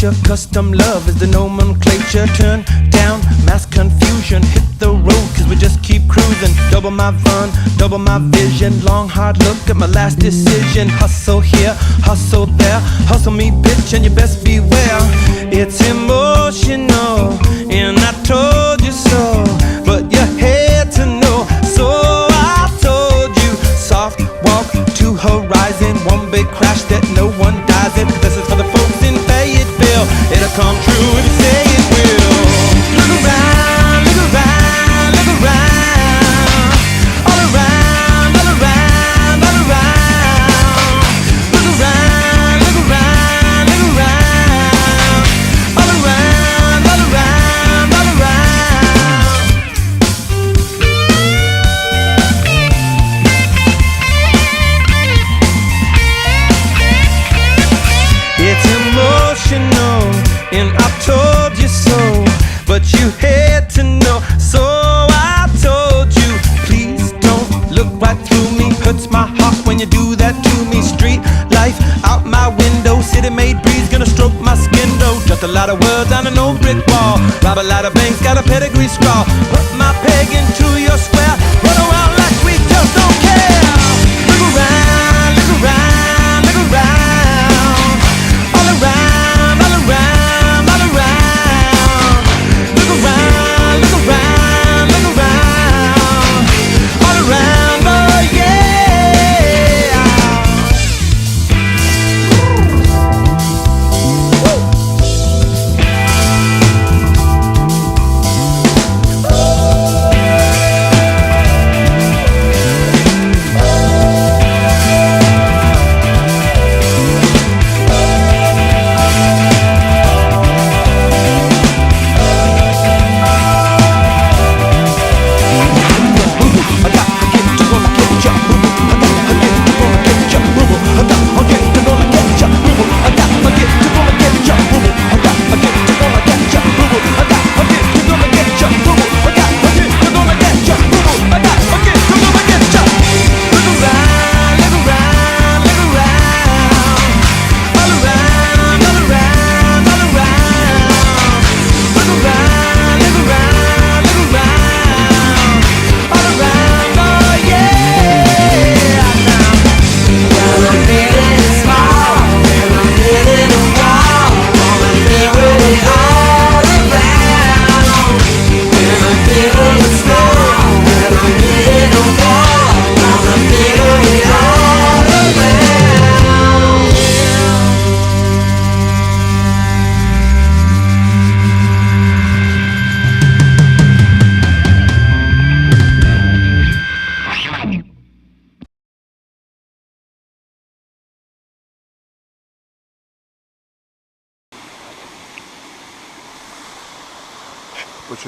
nature. Custom love is the nomenclature. Turn down mass confusion. Hit the road, cause we just keep cruising. Double my fun, double my vision. Long, hard look at my last decision. Hustle here, hustle there. Hustle me, bitch, and you best beware. It's emotional, and I told you so. But you had to know, so I told you. Soft walk to horizon. One big crash that Just a lot of words on an old brick wall. Rob a lot of banks, got a pedigree scrawl. Put my peg into your square.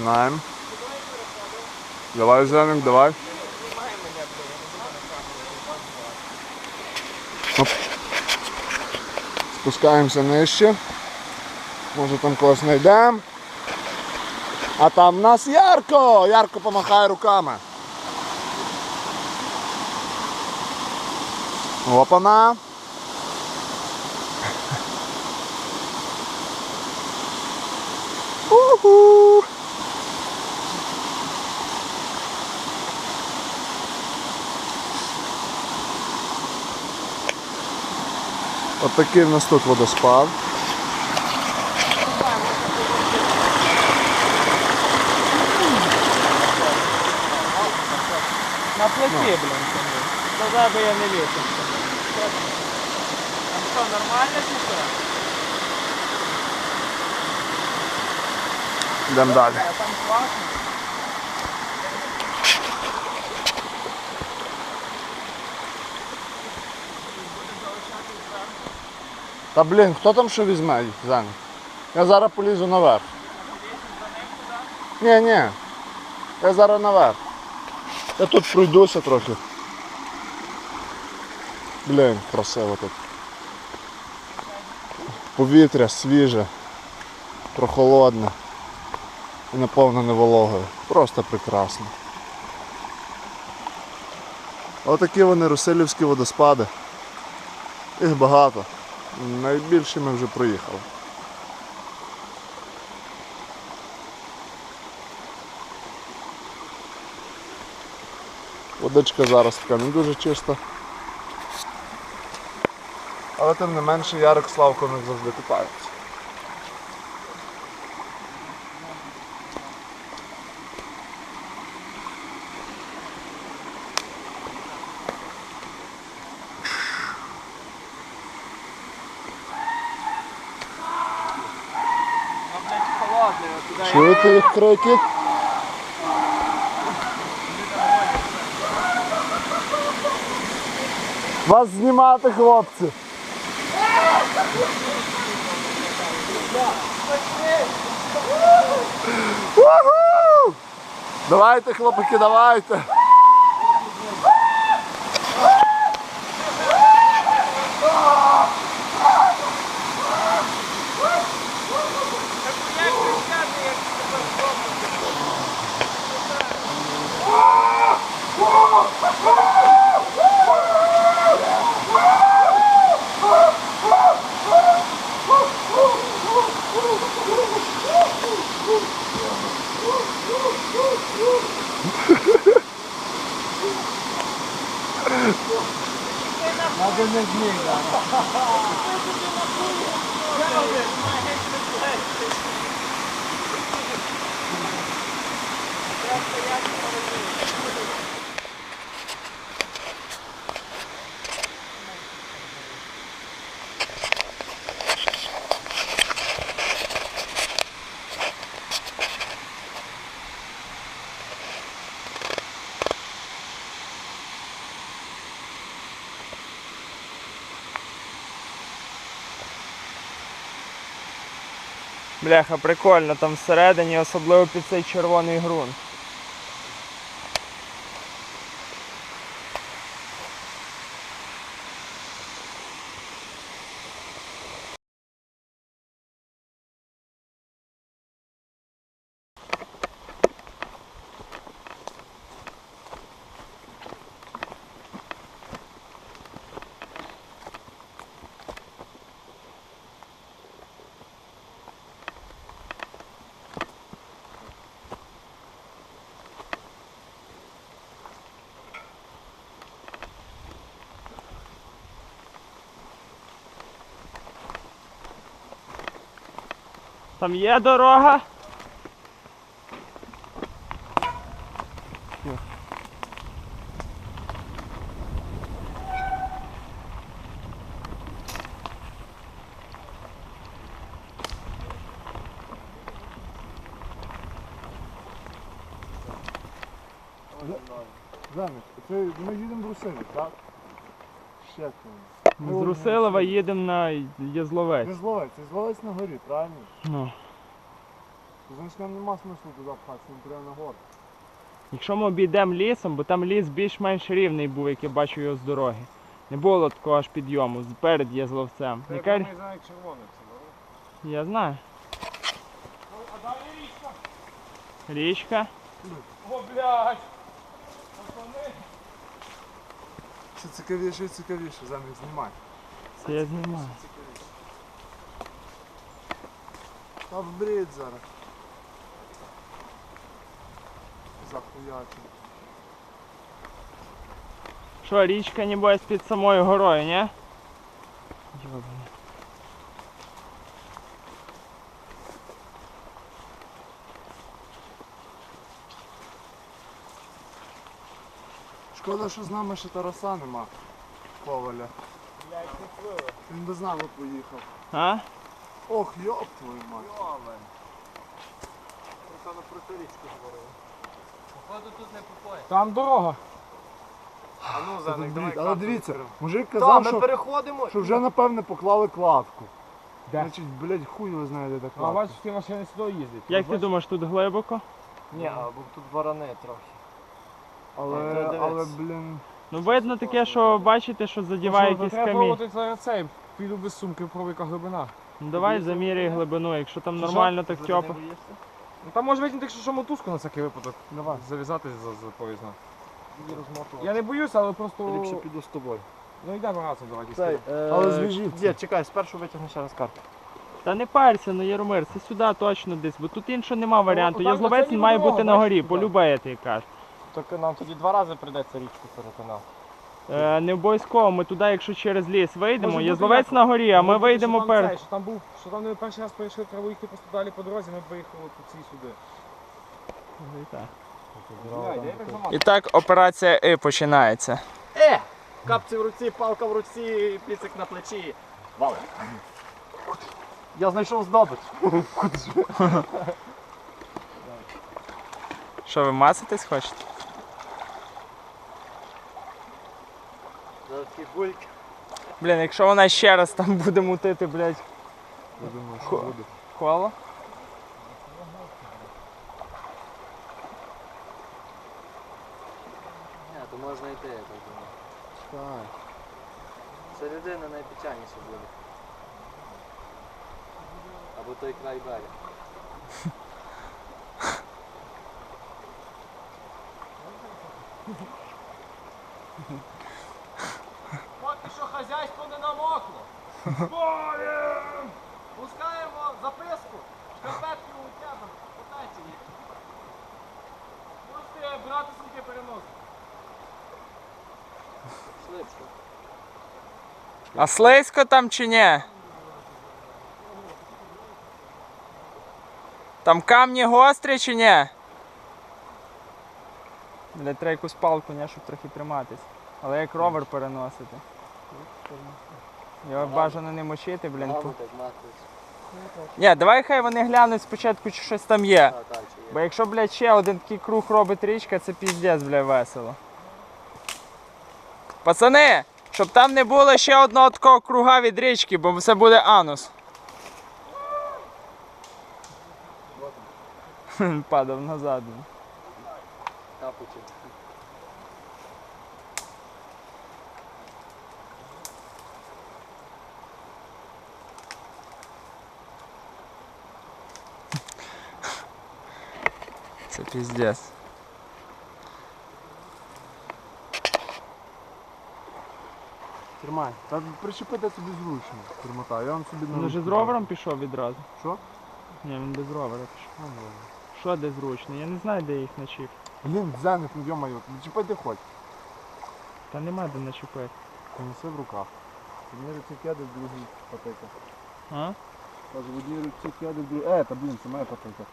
Починаємо. Давай, Зеник, давай. Оп. Спускаємося нижче. Може там когось знайдемо. А там нас Ярко! Ярко помахає руками. Опана. Уху! От такий в нас тут водоспад. На плоті, блін. Тогда би я не лізав. Там що, нормально чи що? Йдемо далі. Там класно. Та блін, хто там що візьме їх? Я зараз полізу наверх. Ні, ні. Я зараз наверх. Я тут пройдуся трохи. Блін, красиво тут. Повітря свіже, прохолодне і наповнене вологою. Просто прекрасно. Отакі вони Русилівські водоспади. Їх багато. Найбільше ми вже проїхали. Водичка зараз така не дуже чиста. Але тим не менше Ярик Славко в них завжди купається. Чуєте їх крики? Вас знімати, хлопці. Давайте, хлопаки, давайте. 那就那句了。哈哈哈哈。Бляха, прикольно там всередині, особливо під цей червоний ґрунт. Там є дорога. Замість, це ми їдемо в так? Ще З Русилова їдемо на Не Язловець. зловець, це на горі, правильно? Ну. Значить нам нема смислу туди пхатися, нам треба на гору. Якщо ми обійдемо лісом, бо там ліс більш-менш рівний був, як я бачу його з дороги. Не було такого аж підйому, перед Язловцем. Яка... рі- знаю, червоне це, Я знаю. Річка. О, блядь! Все цікавіше і цікавіше, замість знімай. Це я знімаю. Та вбрід зараз. Захуяти. Що, річка небось під самою горою, ні? Шкода, що з нами ще Тараса нема. Коваля. Він би з нами поїхав. А? Ох, йоп твою мать. Там дорога. Та тут брід. Але дивіться, мужик Та, казав, ми що, переходимо. що вже напевне поклали кладку. Де? Значить, блядь, хуй його знає, де та А кладка. бачиш, ті машини сюди їздять. Як ти думаєш, тут глибоко? Ні, а бо тут барани трохи. Але, Треба але, дивитися. блін, Ну видно таке, що бачите, що задіває якийсь Треба камінь. пробувати зараз цей. Піду без сумки, пробуй яка глибина. Ну давай заміряй глибину, якщо там Що, нормально, так тьопа. Ну там може витягнути, якщо що мотузку на всякий випадок. давай. Зав'язати за, за поїзна. Я не боюсь, але просто. піду з тобою. Ну йдемо разом, давайте. Цей. Але зв'яжіться. Дід, чекай, спершу витягни ще раз карту. Та не парся, ну Яромир, це сюди точно десь, бо тут іншого нема варіанту. отак, Язловець оце ніби має дорога, бути на бачиш, горі, туди. полюбає ти кажеш. Тільки нам тоді два рази прийдеться річку перетинати. Е, не обов'язково, ми туди, якщо через ліс вийдемо, Може є зловець на горі, а ми Може вийдемо що там перед. цей, Що там був, що там не перший раз перейшли, треба їхати просто далі по дорозі, ми поїхали по цій сюди. І так операція І починається. Е! Капці в руці, палка в руці, піцик на плечі. Вали. Я знайшов здобич. Що, ви маситись хочете? Такі. Блін, якщо вона ще раз там буде мутити, блядь, Я думаю, що Хо- буде. коло. Ні, то можна йти, я так думаю. Так. Середина найпечальніше буде. Або той край берега. Поки що хазяйство не намокло. Зборем! Пускаємо записку. Шкарпетки у тебе. Подайте їх. Можете брати скільки переносити. Швидше. А слизько там чи ні? Там камні гострі чи ні? Бля, треба якусь палку, не, щоб трохи триматись. Але як ровер переносити. Його бажано не мочити, блін. Мабуть, так. Ні, давай хай вони глянуть спочатку, чи щось там є. Чи. Бо якщо, блядь, ще один такий круг робить річка, це піздець, бля, весело. Пацани, щоб там не було ще одного такого круга від річки, бо це буде анус. Падав назад. Капучі. Це піздець. Тримай. Та причепити собі зручно. Тримата. Я вам собі Він вже з ровером пішов відразу. Що? Ні, він без ровера пішов. Ну. Що де зручно? Я не знаю, де їх начіп. Блін, дзеник, ну йо-моє, чіпай де хоч. Та нема де начепити. Та неси в руках. Одній руці кеди, в другій патика. А? Каже, в одній руці кеди, в другій... Е, та блін, це моя патика.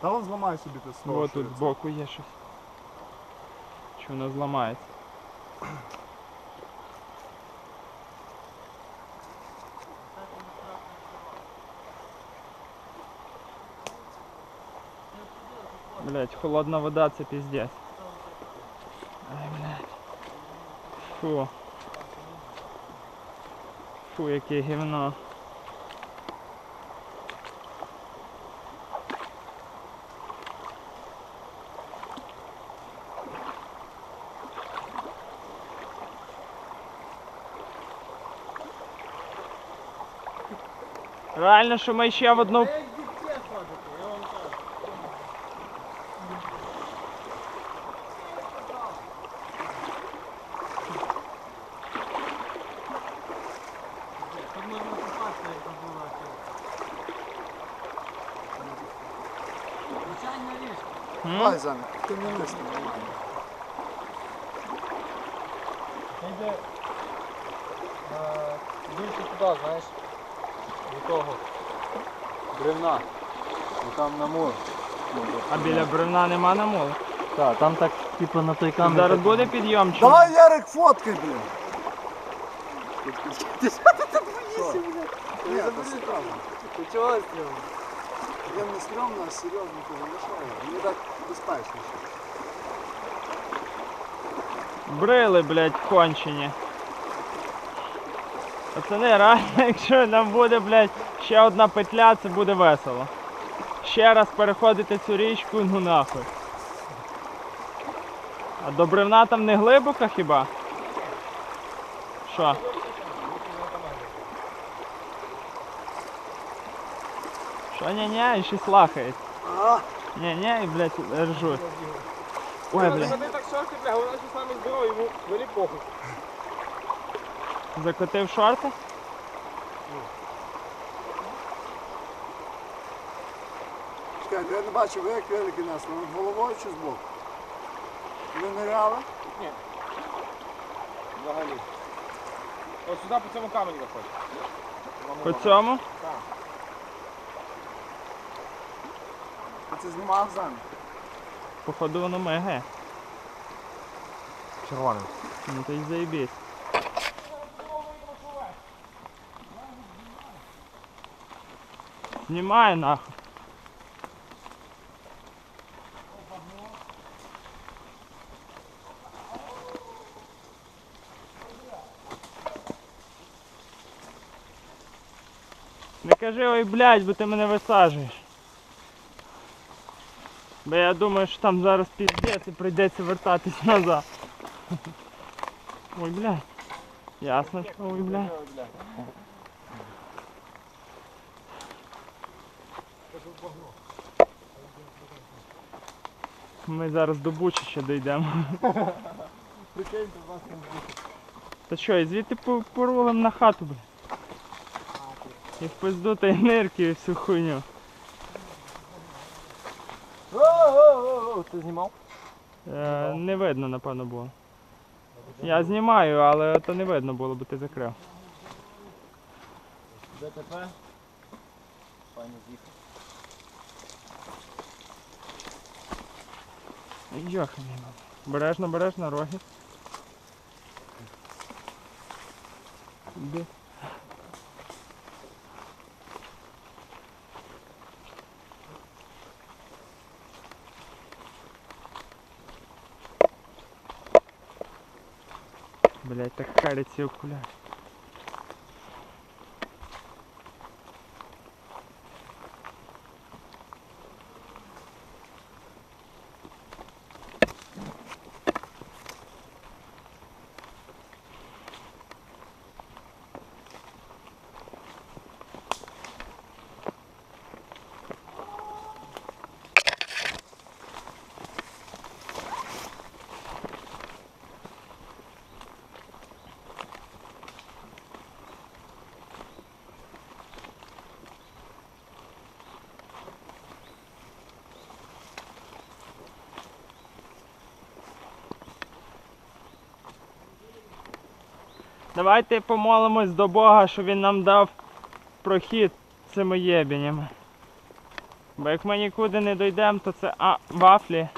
Та вон зламай собі те слово. О, тут збоку є щось. Чи воно зламається? Блять, холодна вода це піздець. Ай, блядь. Фу. Фу, яке гівно. Реально, що ми ще в одну. Давай, Заник, ти не нормально. Йде більше туди, знаєш, до того. Бревна. І там на мур. А біля бревна нема намолу. Так, там так, типу, на той камінь. Зараз буде підйом чи? ні? Давай, Ярик, фоткай, блін. Ти що ти так боїшся, блядь? Ні, це стрьомно. Ти чого стрімно? Я не стрьомно, а серйозно ти залишаю. Мені так безпечніше. Брили, блядь, кончені. Пацани, реально, якщо нам буде, блядь, ще одна петля, це буде весело. Ще раз переходити цю річку, ну нахуй. А до бревна там не глибоко хіба? Що? Що, ні-ні, і щось лахають. Ні-ні, і, блядь, ржуть. Ой, блядь. Вони так шорти, бля, головне, що саме здоровий, йому велик похуй. Закотив шорти? Чекайте, я не бачу, ви як великий нас, над головою чи збоку? Ви ниряли? Взагалі. От сюди по цьому камені виходить. По цьому? Ти це знімав замі? Походу воно меге. Червоним. Ну то й заєбісь. Знімай нахуй. Не кажи ой, блядь, бо ти мене висаджуєш. Бо я думаю, що там зараз піздець і прийдеться вертатись назад. Ой, блядь. Ясно, що ой, блядь. Ми зараз до Бучі ще дійдемо. Та що, і звідти по- на хату, блядь. І в пизду та й нирки і всю хуйню. Ти знімав? Е, не видно, напевно, було. Я знімаю, але то не видно було, бо ти закрив. ДТП. Файно з'їхав. Йоханий мам. Бережно, бережно, роги. Іди. Блять, так харять ці Давайте помолимось до Бога, щоб він нам дав прохід цими єбінями. Бо як ми нікуди не дійдемо, то це а, вафлі